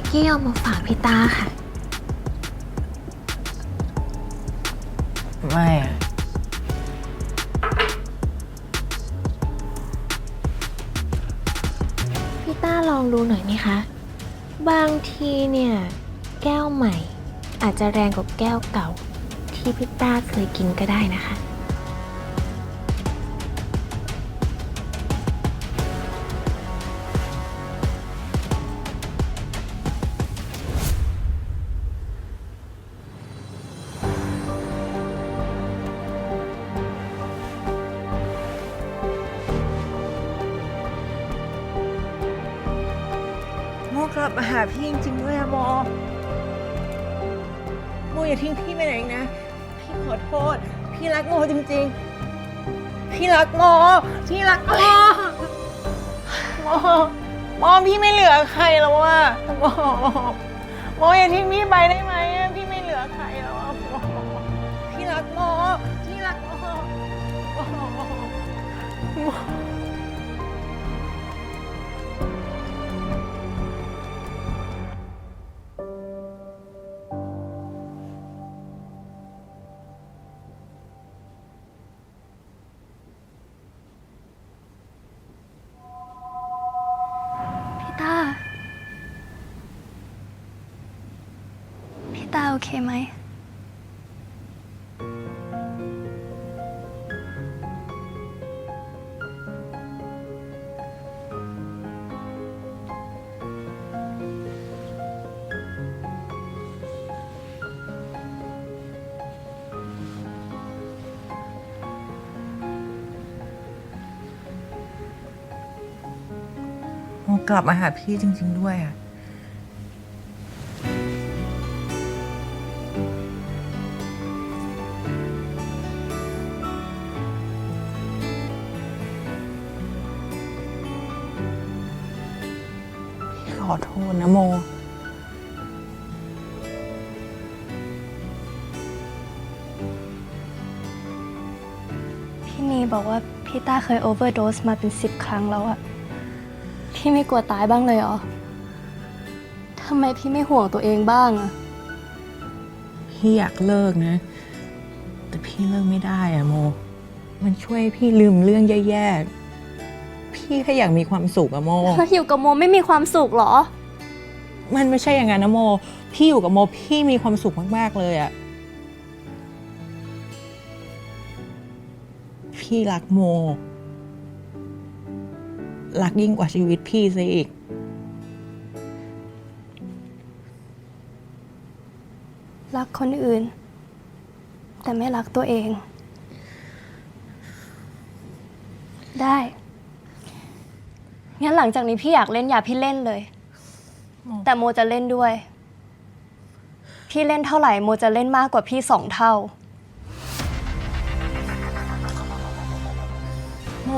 กกี้เอามาฝากพี่ตาค่ะ ไม่อะพี่ต้าลองดูหน่อยไหมคะ บางทีเนี่ย แก้วใหม่ อาจจะแรงกว่าแก้วเก่า ที่พี่ต้าเคยกินก็ได้นะคะ กลับมาหาพี่จริงๆด้วยอะโมโมอย่าทิ้งพี่ไปไหนอีกนะ พี่ขอโทษ พี่รักโมจริงๆ พี่รักโมพี่รักโมโมโมพี่ไม่เหลือใครแล้วอะโมโมอย่าทิ้งพี่ไปได้ไหมพี่ไม่เหลือใครแล้วอะโมพี่รักโมพี่รักโมโม ตาโอเคไหม โมกลับมาหาพี่จริง ๆ ด้วยอะ ขอโทษนะโม พี่นีบอกว่าพี่ตาเคยโอเวอร์โดสมาเป็นสิบครั้งแล้วอะพี่ไม่กลัวตายบ้างเลยเหรอทำไมพี่ไม่ห่วงตัวเองบ้างอะพี่อยากเลิกนะ แต่พี่เลิกไม่ได้อะโม มันช่วยให้พี่ลืมเรื่องแย่ๆ พี่แค่อยากมีความสุขอะโม แล้วอยู่กับโมไม่มีความสุขเหรอ มันไม่ใช่อย่างนั้นนะโม พี่อยู่กับโมพี่มีความสุขมาก ๆ เลยอะพี่รักโม รักยิ่งกว่าชีวิตพี่ซะอีก รักคนอื่น แต่ไม่รักตัวเอง ได้ งั้นหลังจากนี้พี่อยากเล่นอย่าพี่เล่นเลยโมแต่โมจะเล่นด้วย พี่เล่นเท่าไหร่โมจะเล่นมากกว่าพี่สองเท่า โม